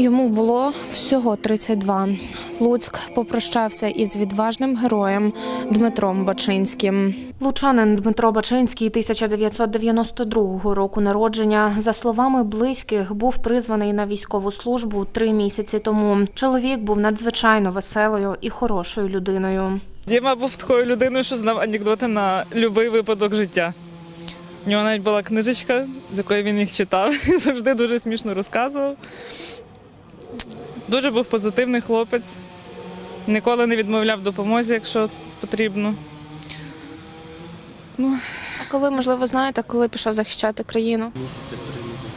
Йому було всього 32. Луцьк попрощався із відважним героєм Дмитром Бачинським. Лучанин Дмитро Бачинський 1992 року народження. За словами близьких, був призваний на військову службу три місяці тому. Чоловік був надзвичайно веселою і хорошою людиною. Діма був такою людиною, що знав анекдоти на будь-який випадок життя. У нього навіть була книжечка, з якої він їх читав, і завжди дуже смішно розказував. Дуже був позитивний хлопець, ніколи не відмовляв допомозі, якщо потрібно. Ну, А коли, можливо, знаєте, коли пішов захищати країну? Місяці три назад.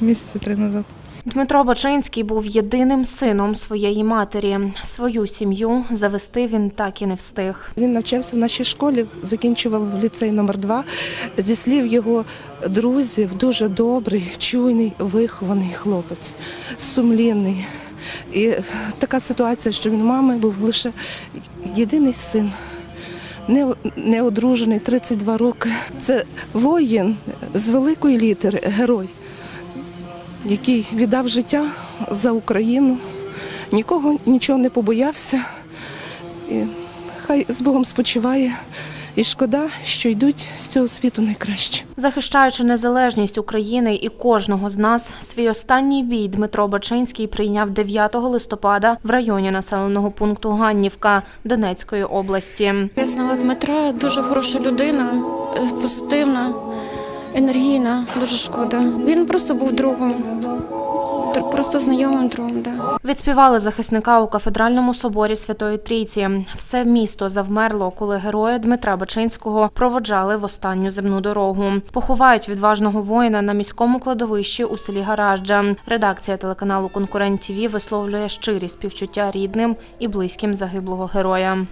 місяці три назад. Дмитро Бачинський був єдиним сином своєї матері. Свою сім'ю завести він так і не встиг. Він навчався в нашій школі, закінчував ліцей номер 2 Зі слів його друзів, дуже добрий, чуйний, вихований хлопець, сумлінний. І така ситуація, що він мами був лише єдиний син. Не, не 32 роки. Це воїн з великої літери, герой, який віддав життя за Україну, нікого нічого не побоявся. І хай з Богом спочиває. І шкода, що йдуть з цього світу найкраще. Захищаючи незалежність України і кожного з нас, свій останній бій Дмитро Бачинський прийняв 9 листопада в районі населеного пункту Ганнівка Донецької області. Я знала Дмитра, дуже хороша людина, е, позитивна, енергійна, дуже шкода. Він просто був другом, др- просто знайомим другом. Да. Відспівали захисника у кафедральному соборі Святої Трійці. Все місто завмерло, коли героя Дмитра Бачинського проводжали в останню земну дорогу. Поховають відважного воїна на міському кладовищі у селі Гаражджа. Редакція телеканалу Конкурент ТІВІ висловлює щирі співчуття рідним і близьким загиблого героя.